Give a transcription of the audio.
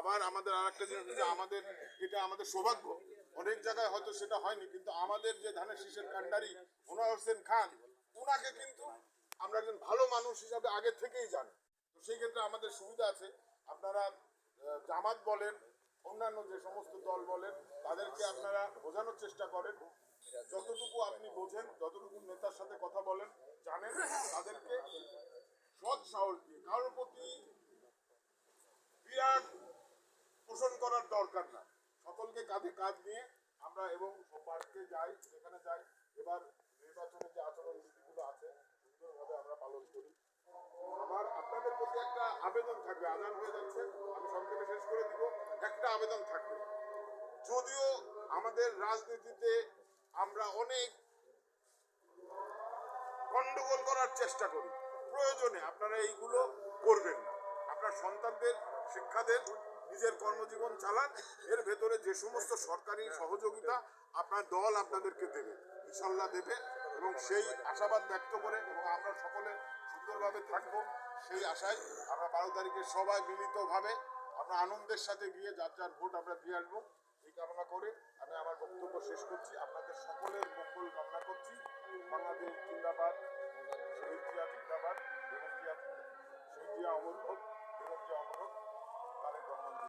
আবার আমাদের আর একটা জিনিস যে আমাদের, এটা আমাদের সৌভাগ্য। অনেক জায়গায় হয়তো সেটা হয়নি, কিন্তু আমাদের যে ধানের শীষের কান্ডারি ওনার হোসেন খান ওনাকে কিন্তু আমরা একজন ভালো মানুষ হিসাবে আগে থেকেই জানি। তো সেই ক্ষেত্রে আমাদের সুবিধা আছে। আপনারা জামাত বলেন, অন্যান্য যে সমস্ত দল বলেন, তাদেরকে আপনারা বোঝানোর চেষ্টা করেন। যতটুকু আপনি বোঝেন, যতটুকু নেতার সাথে কথা বলেন, জানেন, তাদেরকে সৎ সাহস দিয়ে, কারোর প্রতি করার দরকার না। সকলকে কাঁধে কাঁধ নিয়ে আমরা এবং পার্কে যাই, যেখানে যাই, এবার নির্বাচনে যে আচরণ বিধিগুলো আছে, সুন্দরভাবে আমরা পালন করি। আমার, আপনাদের প্রতি একটা আবেদন থাকবে আদান হয়ে যাচ্ছে, আমি সংক্ষেপে শেষ করে দিব, একটা আবেদন থাকবে। যদিও আমাদের রাজনীতিতে আমরা অনেক গন্ডগোল করার চেষ্টা করি, প্রয়োজনে আপনারা এইগুলো করবেন না। আপনার সন্তানদের শিক্ষা দেন নিজের কর্মজীবন চালান, এর ভেতরে যে সমস্ত সরকারি সহযোগিতা আপনার দল আপনাদেরকে দেবে ইনশাল্লাহ দেবে এবং সেই আশাবাদ ব্যক্ত করে এবং আমরা সকলে সুন্দরভাবে থাকব সেই আশায় আমরা বারো তারিখে সবাই মিলিতভাবে আমরা আনন্দের সাথে গিয়ে যার যার ভোট আমরা দিয়ে আসব, এই কামনা করে আমি আমার বক্তব্য শেষ করছি। আপনাদের সকলের মঙ্গল কামনা করছি। বাংলাদেশ জিন্দাবাদ শহীদ জিয়া জিন্দাবাদ, বেগম জিয়া শহীদ জিয়া